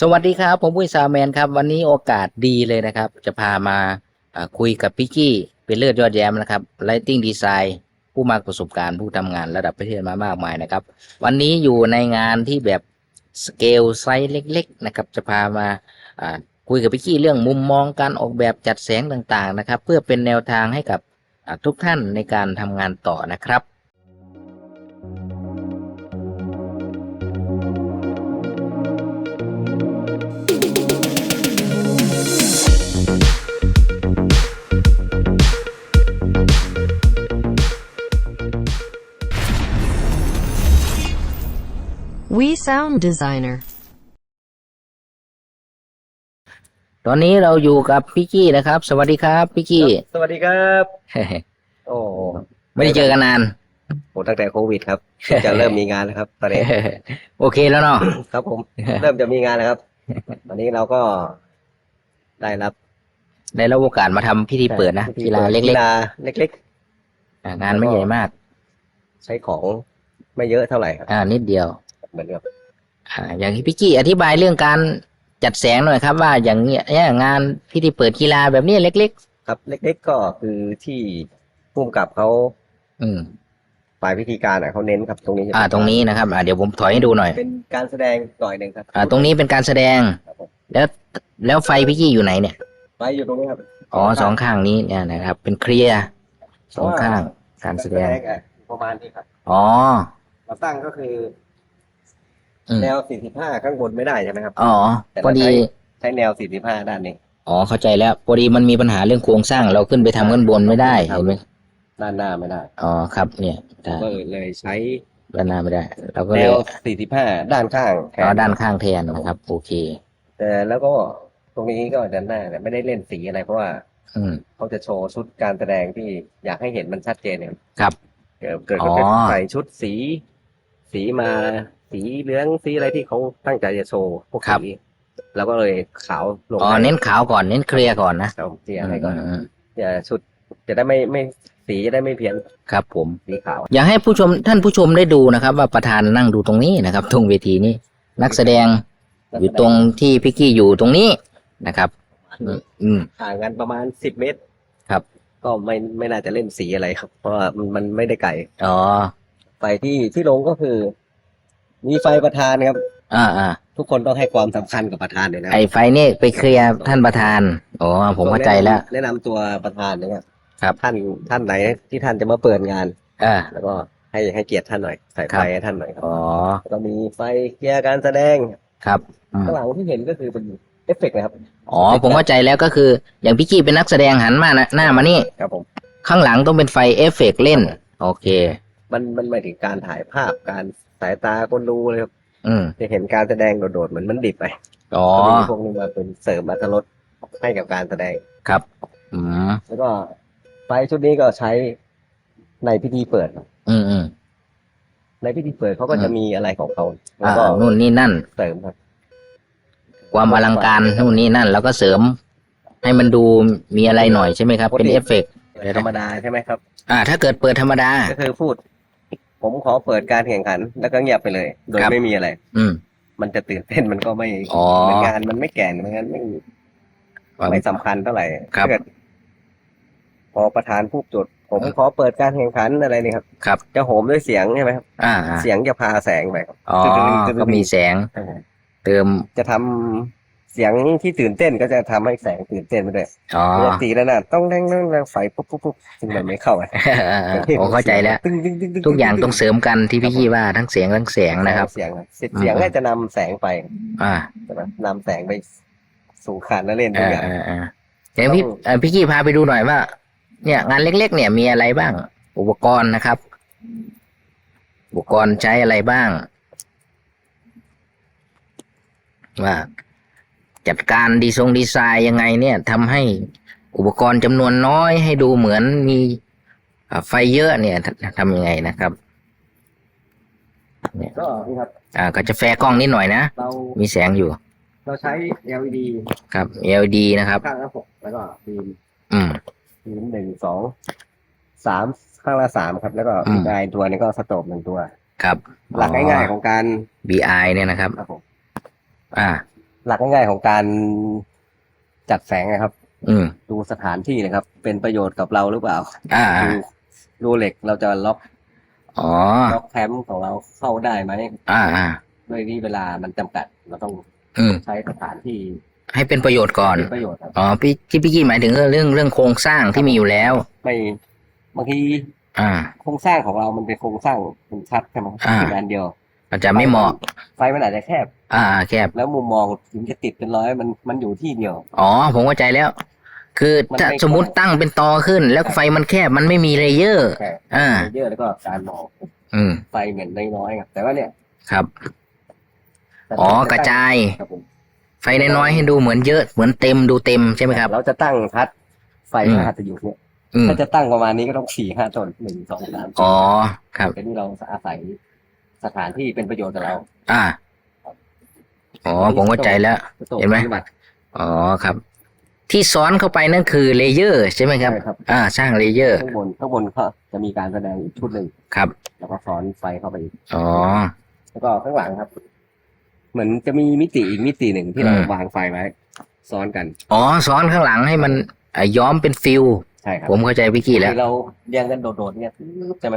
สวัสดีครับ ผมวิสาแมนครับ วันนี้โอกาสดีเลยนะครับ จะพามาคุยกับพี่กี้เป็นเลือดยอดแย้มนะครับ Lighting Design ผู้มากประสบการณ์ผู้ทำงานระดับประเทศมามากมายนะครับ วันนี้อยู่ในงานที่แบบสเกลไซส์เล็ก ๆ นะครับ จะพามาคุยกับพี่กี้เรื่องมุมมองการออกแบบจัดแสงต่างๆนะครับ เพื่อเป็นแนวทางให้กับทุกท่านในการทำงานต่อนะครับ We Sound Designer. ตอนนี้เราอยู่กับพี่กี้นะครับ สวัสดีครับพี่กี้ สวัสดีครับ โอ้ไม่ได้เจอกันนานโหตั้งแต่โควิดครับ จะเริ่มมีงานแล้วครับ ตอนนี้ โอเคแล้วเนาะ ครับผม เริ่มจะมีงานแล้วครับวันนี้เราก็ได้รับ ได้รับโอกาสมาทำพิธีเปิดนะกีฬาเล็กกีฬาเล็กๆอ่างานไม่ใหญ่มากๆใช้ของไม่เยอะเท่าไหร่ครับ อ่า นิดเดียว เหมือนกับอ่าอย่างที่พี่กี้อธิบายเรื่องการจัดแสงหน่อยครับ ว่าอย่างเนี้ยเนี่ยงานพิธีเปิดกีฬาแบบนี้เล็ก ครับเล็กๆก็คือที่พุ่มกับเขาๆ อืมฝ่ายพิธีการอะเขาเน้นครับ ตรงนี้จะอ่าตรงนี้นะครับ อ่าเดี๋ยวผมถอยให้ดูหน่อย เป็นการแสดงหน่อยหนึ่งครับอ่า ตรงนี้เป็นการแสดง ครับผมแล้วแล้วไฟพี่กี้อยู่ไหนเนี่ย ไปอยู่ตรงนี้ครับอ๋อสองข้างนี้เนี่ยนะครับ เป็นเคลียร์สองข้าง การแสดง อะประมาณนี้ครับ อ๋อ เราตั้งก็คืออืม แนว 45 ข้างบนไม่ได้ใช่ไหมครับอ๋อแต่พอเราดี ใช้ใช้แนว 45 ด้านนี้ อ๋อเข้าใจแล้วพอดีมันมีปัญหาเรื่องโครงสร้างเราขึ้นไปทำข้างบนไม่ได้ครับเห็นไหมด้านหน้าไม่ได้อ๋อครับ เนี่ยได้ก็เลยใช้ด้านหน้าไม่ได้ เราก็แนเลยว 45 ด้านข้างแทเอาด้านข้างแทนนะครับ โอเค แต่แล้วก็ตรงนี้ก็ด้านหน้าเนี่ยไม่ได้เล่นสีอะไรเพราะว่าอืม เขาจะโชว์ชุดการแสดงที่อยากให้เห็นมันชัดเจนเนี่ยครับ เกิดเกิดอ๋อก็ใส่ชุดสี สีมา สีเหลืองสีอะไรที่เขาตั้งใจจะโชว์พวกสีแล้วก็เลยขาวลงอ๋อให้เน้นขาวก่อนเน้นเคลียร์ก่อนนะเอาเจียให้ก่อนอืมอย่าชุดจะได้ไม่ไม่สีจะได้ไม่เพี้ยนครับ ผมสีขาวอยากให้ผู้ชมท่านผู้ชมได้ดูนะครับ ว่าประธานนั่งดูตรงนี้นะครับตรงเวทีนี้นักแสดงอยู่ตรงที่พี่กี้อยู่ตรงนี้นะครับอืมอืมห่างกันประมาณสิบเมตรครับ ก็ไม่ไม่น่าจะเล่นสีอะไรครับ เพราะว่ามันมันไม่ได้ไกลอ๋อไฟที่ที่ลงก็คือ มีไฟประธานครับ อ่าอ่าทุกคนต้องให้ความสำคัญกับประธานเลยนะไอไฟนี่ไปเคลียร์ท่านประธานอ๋อผมเข้าใจแล้ว แนะนำตัวประธานนะครับครับ ท่านท่านไหนที่ท่านจะมาเปิดงานอ่าแล้วก็ให้ให้เกียรติท่านหน่อยใส่ครัไฟบให้ท่านหน่อยครับอ๋อแล้วก็มีไฟเกียร์การแสดงครับอืมข้างหลังที่เห็นก็คือเป็นเอฟเฟกต์นะครับอ๋อผมเข้าใจแล้วก็คือ อย่างพี่กี้เป็นนักแสดงหันมานะหน้ามานี่ ครับผมข้างหลังต้องเป็นไฟเอฟเฟกต์เล่น โอเค มันมันหมายถึงการถ่ายภาพการ สายตาคนดูเลยครับอืมจะเห็นการแสดงโดดๆเหมือนมันดิบไปอ๋อก็มีพวกนี้มาเป็นเสริมอรรถรสให้กับการแสดงครับ อืมแล้วก็ไฟชุดนี้ก็ใช้ในพิธีเปิดอืมอืมในพิธีเปิดเขาก็จะมีอะไรของเขาแล้วอ่าก็นู่นนี่นั่น เสริมครับ ความอลังการนู่นนี่นั่น แล้วก็เสริม ให้มันดูมีอะไรหน่อยใช่ไหมครับ เป็นเอฟเฟกต์ธรรมดาใช่ไหมครับ อ่า ถ้าเกิดเปิดธรรมดา ก็คือพูด ผมขอเปิดการแข่งขัน แล้วก็เงียบไปเลย โดยครับ ไม่มีอะไร อืม มันจะตื่นเต้นมันก็ไม่อ๋อ เหมือนงานมันไม่แก่นเหมือนกันไม่ไม่สำคัญเท่าไหร่ครับ ถ้าเกิดพอประธานผู้จด ผมขอเปิดการแข่งขันอะไรนี่ครับ ครับ จะโหมด้วยเสียงใช่ไหมครับ อ่าอ่าเสียงจะพาแสงไปครับ อ๋อ ก็มีแสง เติม จะทำ เสียงที่ตื่นเต้นก็จะทำให้แสงตื่นเต้นไปด้วยอ๋อปกติแล้วน่ะต้องแดงแดงแดงไฟปุ๊บปุ๊บปุ๊บซึ่งมันไม่เข้าอะผมเข้าใจแล้วตึ้งตึ้งตึ้งตึ้ทุกอย่างต้องเสริมกันที่พี่กี้ว่าทั้งเสียงทั้งแสงนะครับเสียงเสียงเสียงก็จะนำแสงไป อ่าใช่ไหมนำแสงไปสู่ขานนักเล่นทุอ่ากอย่างอ่าอ่าเดี๋ยวพี่เอ่อพี่กี้พาไปดูหน่อยว่า เนี่ย งานเล็ก ๆ เนี่ยมีอะไรบ้าง อุปกรณ์นะครับ อุปกรณ์ใช้อะไรบ้างว่า จัดการดีทรงดีไซน์ยังไงเนี่ยทำให้อุปกรณ์จำนวนน้อยให้ดูเหมือนมีอ่าไฟเยอะเนี่ยททำยังไงนะครับเนี่ยก็นี่ครับอ่าก็จะแฟร์กล้องนิดหน่อยนะเรามีแสงอยู่ เราใช้ LED ครับ LED นะครับ ข้างละหกแล้วก็ฟิล์มอืมฟิล์มหนึ่งสองสามข้างละสามครับ แล้วก็อืมอีกไอตัวนี้ก็สโตบหนึ่งตัว ครับ หลักง่ายๆของการ BI เนี่ยนะครับครับผมอ่า หลักง่ายๆของการจัดแสงนะครับ อืม ดูสถานที่นะครับ เป็นประโยชน์กับเราหรือเปล่าอ่า ดูดูเหล็กเราจะล็อกอ๋อ ล็อกแคมป์ของเราเข้าได้ไหมอ่าอ่าด้วยที่เวลามันจำกัด เราต้องอืม ใช้สถานที่ให้เป็นประโยชน์ก่อน เป็นประโยชน์ครับ อ๋อ พี่ที่พี่กี้หมายถึงเรื่องเรื่องเรื่องโครงสร้างที่มีอยู่แล้ว ไม่บางทีอ่า โครงสร้างของเรามันเป็นโครงสร้างเป็นชัดใช่ไหมอ่า เป็นอันเดียว อาจจะไม่เหมาะ ไฟมันอาจจะแคบ อ่า แคบ แล้วมุมมองถึงจะติดเป็นร้อยมันมันอยู่ที่เดียว อ๋อ ผมเข้าใจแล้ว คือมันถ้าไม่สมมติตั้งเป็นตอขึ้น แล้วไฟมันแคบมันไม่มีเลเยอร์แค่อ่าเยอะแล้วก็การมองอืมไฟเหมือนน้อยๆครับแต่ว่าเนี่ย ครับ อ๋อกระจายครับผมไฟน้อยๆให้ดูเหมือนเยอะเหมือนเต็มดูเต็มใช่ไหมครับ เราจะตั้งพัด ไฟอืมห้าจะอยู่เนี่ยอืมถ้าจะตั้งประมาณนี้ก็ต้องสี่ห้าต้นหนึ่งสองสามอ๋อ ครับแต่นี่เราอาศัย สถานที่เป็นประโยชน์กับเราอ่าอ๋อผมเข้าใจแล้ว เห็นไหมปฏิบัติอ๋อครับ ที่ซ้อนเข้าไปนั่นคือเลเยอร์ใช่ไหมครับใช่ครับ อ่า สร้างเลเยอร์ข้างบนข้างบนก็จะมีการแสดงอีกชุดหนึ่งครับ แล้วก็ซ้อนไฟเข้าไปอีกอ๋อแล้วก็ข้างหลังครับ เหมือนจะมีมิติอีกมิติหนึ่งที่เราอืมวางไฟไว้ ซ้อนกัน อ๋อซ้อนข้างหลังให้มันอะย้อมเป็นฟิลใช่ครับผมเข้าใจพี่กี้แล้วที่เราเรียงกันโดดๆเนี่ยใช่ไหม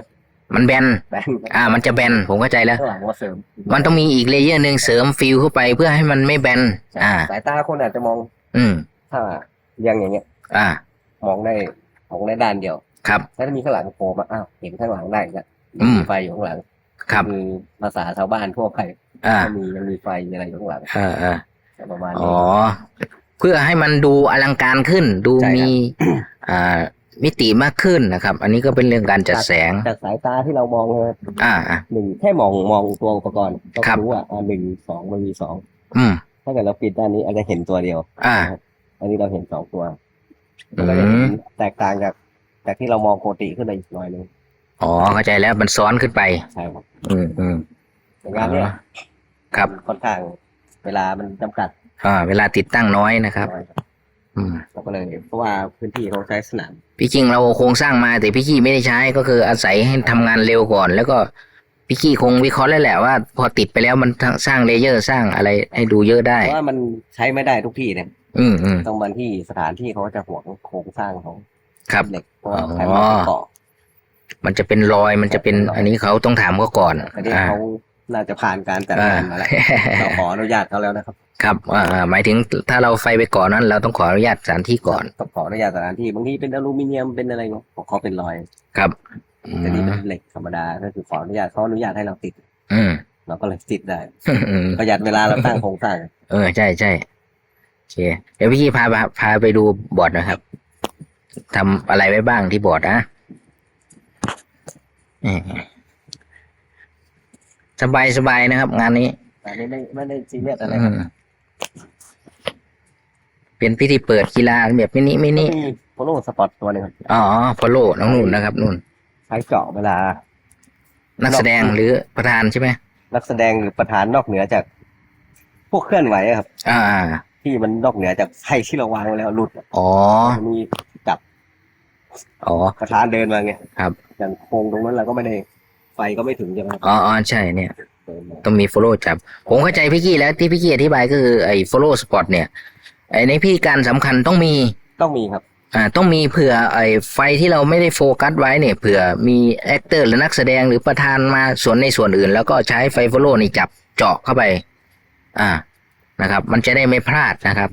มันแบน แบนอ่า มันจะแบน ผมเข้าใจแล้ว ข้างหลังว่าเสริมมันต้องมีอีกเลเยอร์หนึ่งเสริมฟิลเข้าไปเพื่อให้มันไม่แบน ใช่อ่า สายตาคนอาจจะมองอืม ถ้าเรียงอย่างเงี้ย อ่า มองได้มองได้ด้านเดียวครับถ้ามีข้างหลังโผล่มาอ้าวเห็นข้างหลังได้แล้วอืม มีไฟอยู่ข้างหลังครับ คือภาษาชาวบ้านทั่วไปอ่า ก็มียังมีไฟมีอะไรอยู่ข้างหลังอ่าอ่าประมาณอ๋นี้ อ เพื่อให้มันดูอลังการขึ้น ดูใช่ครับ มี อ่า มิติมากขึ้นนะครับ อันนี้ก็เป็นเรื่องการจัดแสง จากสายตาที่เรามองเลยอ่าอ่าหนึ่งแค่มองมองตัวอุปกรณ์ก็ครับรู้ว่าอ่าหนึ่งสองมันมีสองอืมถ้าเกิดเราปิดด้านนี้อาจจะเห็นตัวเดียว อ่า อันนี้เราเห็นสองตัวอืมันก็จะเห็นมแตกต่างจากจากที่เรามองปกติขึ้นไปอีกหน่อยนึงอ๋อเข้าใจแล้วมันซ้อนขึ้นไปใช่ครับอืมอืมแต่งานเนี้ยครับค่อนข้างเวลามันจำกัด อ่า เวลาติดตั้งน้อยนะครับน้ อยอืม เราก็เลย เพราะว่าพื้นที่เขาใช้สนาม พี่จริงเราโครงสร้างมาแต่พี่กี้ไม่ได้ใช้ก็คืออาศัยให้ทำงานเร็วก่อน แล้วก็พี่กี้คงวิเคราะห์แล้วแหละว่า พอติดไปแล้วมันสร้างเลเยอร์สร้างอะไรให้ดูเยอะได้ เพราะว่ามันใช้ไม่ได้ทุกที่เนี่ยอืมอืมต้องมาที่สถานที่เขาจะห่วงโครงสร้างของครับ เหล็กเพราะว่าอ๋อใช้มาเป็นเกาะมันจะเป็นรอยมันจะเป็นอันนี้เขาต้องถามเขาก่อน แต่นี่อ่า เขา น่าจะผ่านการจัดงานมาแล้วเราขออนุญาตเขาแล้วนะครับ ครับอ่าอ่าหมายถึงถ้าเราไฟไปก่อนนั้น เราต้องขออนุญาตสถานที่ก่อนต้องขออนุญาตสถานที่บางทีเป็นอลูมิเนียมเป็นอะไรเงี้ยของเขาเป็นรอย ครับอืแต่นี่มเป็นเหล็กธรรมดาก็คือขออนุญาตเขาอนุญาตให้เราติด อืมเราก็เลยติดได้อืมประหยัดเวลาเราตั้งโครงสร้างเออใช่ใช่โอเคเดี๋ยวพี่กี้พาพาพาไปดูบอร์ดนะครับทำอะไรไว้บ้างที่บอร์ดนะอืม สบายสบายนะครับ งานนี้แต่นี่ไม่ไม่ได้ซีเรียสอะไรอืครับมเป็นพิธีเปิดกีฬาแบบมินิมินิก็มีโฟโล่สปอตตัวหนึงครับอ๋อพอโลน้องนุ่นนะครับนุ่น ใช้เจาะเวลา นักแสดงหรือประธานใช่ไหมนักแสดงหรือประธานนอกเหนือจาก พวกเคลื่อนไหวอะครับ อ่าอ่าที่มันนอกเหนือจากไฟที่เราวางไว้แล้วหลุดอะอ๋อมันมีจับอ๋อ ประธานเดินมาไงครับ อย่างโครงตรงนั้นเราก็ไม่ได้ไฟก็ไม่ถึงใช่ไหมครับอ๋ออ๋อใช่เนี่ยเดินมาต้องมี follow จับ ผมเข้าใจพี่กี้แล้วที่พี่กี้อธิบายก็คือไอ้ follow spot เนี่ย ไอ้ในพิธีการสำคัญต้องมี ต้องมีครับ อ่า ต้องมีเผื่อไอ้ไฟที่เราไม่ได้โฟกัสไว้เนี่ย เผื่อมีแอคเตอร์หรือนักแสดงหรือประธานมาส่วนในส่วนอื่น แล้วก็ใช้ไฟ follow นี่จับเจาะเข้าไป อ่า นะครับ มันจะได้ไม่พลาดนะครับ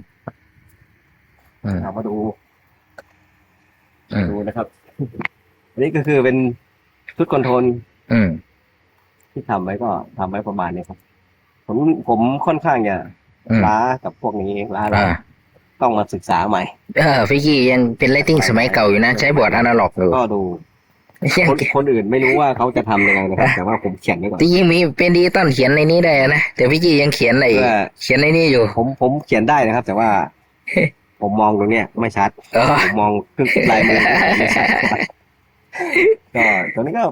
อืมเรามาดูอืม ดูนะครับอันนี้ก็คือเป็นชุดคอนโทรล อืมที่ทำไว้ก็ทำไว้ประมาณนี้ครับ ผมผมค่อนข้างจะอืมล้ากับพวกนี้ล้าแล้อ่าวต้องมาศึกษาใหม่ เออพี่กี้ยังเป็นไลติ้งสมัยเก่าอยู่นะ ใช้บอร์ดอนาล็อกอยู่ก็ดูคนคนอื่นไม่รู้ว่าเขาจะทำยังไงนะครับ แต่ว่าผมเขียนไว้ก่อนที่ยิงมีเป็นดิจิตอลเขียนในนี้ได้นะ แต่พี่กี้ยังเขียนในเพื่อ เขียนในนี้อยู่ ผมผมเขียนได้นะครับ แต่ว่า ผมมองตรงเนี้ยไม่ชัดอ๋อผมมองขึ้นลายมือไม่ชัดก็ตรงนี้ก็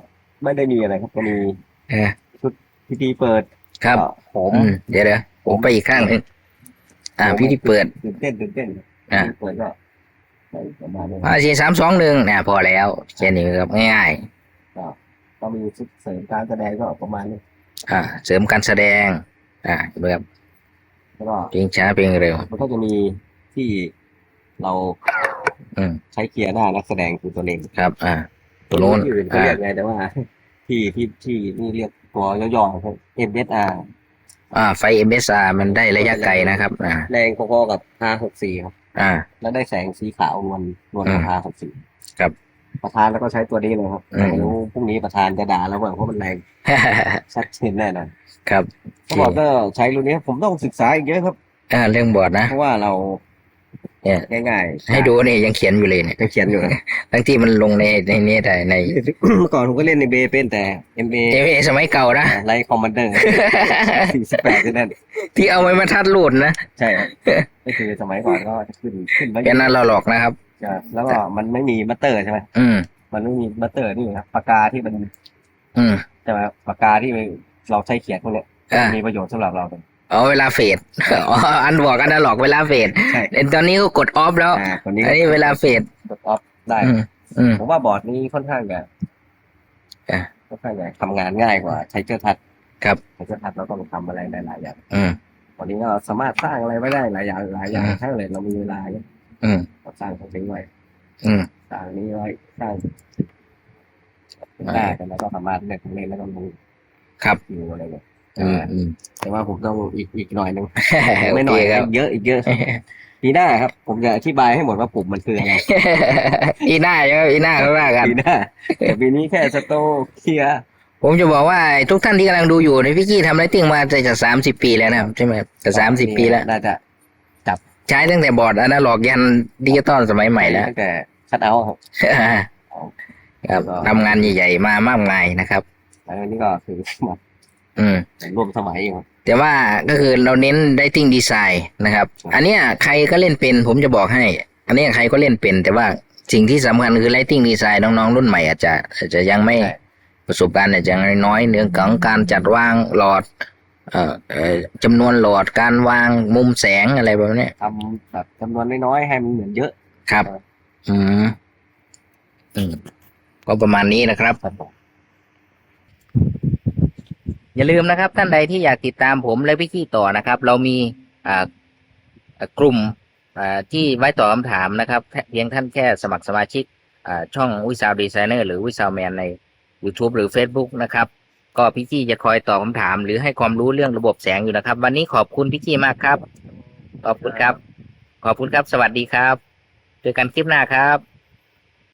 ไม่ได้มีอะไรครับก็มีเออพิธีเปิดครับก็ผมอืมเดี๋ยวเดี๋ยวผมไปอีกข้างหนึ่งอ่าพี่ที่เปิดตื่นเต้นตื่นเต้นอะพิธีเปิดก็ได้ประมาณนี้อ่าสี่สามสองหนึ่งเนี่ยพอแล้วแค่นี้ครับง่ายก็มีชุดเสริมการแสดงก็ประมาณนี้ๆอ่า เสริมการแสดง อ่าดูครับแล้วก็เพลงช้าเพลงเร็วมันก็จะมีที่เราอืมใช้เกียร์หน้านักแสดงคือตัวเองครับ อ่า ตัวนู้นที่อื่นเขาอ่าเรียกไงแต่ว่า ที่ที่ที่นี่เรียกตัวย่อๆครับ MSR อ่าไฟเอ็มเอสอามันได้ระยะไกลนะครับ อ่า แรงพอๆกับ R64 ครับ อ่า แล้วได้แสงสีขาวนวลนวลอืกัมบ R64 ครับ ประธานแล้วก็ใช้ตัวนี้เลยครับอืม ไม่รู้พรุ่งนี้ประธานจะด่าแล้วว่าเพราะมันแรงชัดเจนแน่นอนครับเขาบอกก็ใช้รุ่นนี้ผมต้องศึกษาอีกเยอะครับ อ่าเรื่องบอร์ดนะ เพราะว่าเรา เนี่ยง่ายๆให้ดูเนี่ยยังเขียนอยู่เลยเนี่ยจะเขียนอยู่นะทั้งที่มันลงในในนี้แต่ในเมื่อก่อนผมก็เล่นในเบเป็นแต่ MA เอเอสมัยเก่านะไลท์คอมมานเดอร์สี่สิบแปดนั่นที่เอาไว้มาทัดรูดนะ ใช่ครับก็คือสมัยก่อนก็จะขึ้นขึ้นไว้แค่นั้นเราหลอกนะครับจะแล้วก็มันไม่มีมัตเตอร์ใช่ไหมอืมมันไม่มีมัตเตอร์นี่ครับปากกาที่มัน อืมใช่ไหมปากกาที่เราใช้เขียนพวกเนี้ยอ่ามีประโยชน์สำหรับเราเป็น อ๋อเวลาเฟดอ๋ออันบอกอันนั้นหลอกเวลาเฟดใช่แต่ตอนนี้ก็กดออฟแล้วอ่าคนนี้อันนี้เวลาเฟดกดออฟได้ อืมอืม ผมว่าบอร์ดนี้ค่อนข้างจะอะค่อนข้างจะทำงานง่ายกว่าใช้เจอทัดครับ ใช้เจอทัดเราต้องทำอะไรหลายๆอย่างอืมวันนี้ก็สามารถสร้างอะไรไว้ได้หลายอย่างหลายอย่างอืม ทั้งเลยเรามีเวลาเยอะอืมเราสร้างของทิ้งไว้อืม สร้างนี้ไว้สร้างอ่าได้กันแล้วก็สามารถเล่นเล่นแล้วก็ลงครับ อยู่อะไรเงี้ย อืมอืมแต่ว่าผมต้องอีกอีกหน่อยหนึงโอไม่หเคน่อยครับอีกเยอะอีกเยอะปีหน้าครับ ผมจะอธิบายให้หมดว่าปุ่มมันคืออะไรอีหน้าใช่ไหมอีหน้าเขาว่ากันปีหน้าแต่ปีนี้แค่สโตเคลียร์ผมจะบอกว่าทุกท่านที่กำลังดูอยู่ในพี่กี้ทำไรติ้งมาจะสามสิบปีแล้วนะครับใช่ไหมจะสามสิบปีแล้วน่าจะใช้ตั้งแต่บอร์ดอนาล็อกยันดิจิตอลสมัยใหม่แล้วตั้งแต่คัดเอาท์ครับครับทำงานใหญ่ๆมามากมายนะครับแล้วนี่ก็คือมา อืมร่วมสมัยอยู่ครับแต่ว่าก็คือเราเน้น Lighting Design นะครับ อันเนี้ยใครก็เล่นเป็น ผมจะบอกให้ อันเนี้ยใครก็เล่นเป็น แต่ว่าสิ่งที่สำคัญคือ Lighting Design น้องๆ รุ่นใหม่อาจจะอาจจะยังไม่ประสบการณ์อาจจะยังน้อยเรื่องของการจัดวางหลอดเอ่อเอ่อจำนวนหลอดการวางมุมแสงอะไรแบบเนี้ยทำแบบจำนวนน้อยๆให้มันเหมือนเยอะครับ อืมอืมก็ประมาณนี้นะครับครับผม อย่าลืมนะครับ ท่านใดที่อยากติดตามผมและพี่กี้ต่อนะครับ เรามีกลุ่มที่ไว้ตอบคำถามนะครับ เพียงท่านแค่สมัครสมาชิกช่องวิซาวดีไซเนอร์หรือวิซาวแมนใน YouTube หรือ Facebook นะครับ ก็พี่กี้จะคอยตอบคำถาม หรือให้ความรู้เรื่องระบบแสงอยู่นะครับ วันนี้ขอบคุณพี่กี้มากครับ ขอบคุณครับ ขอบคุณครับ สวัสดีครับ เจอกันคลิปหน้าครับ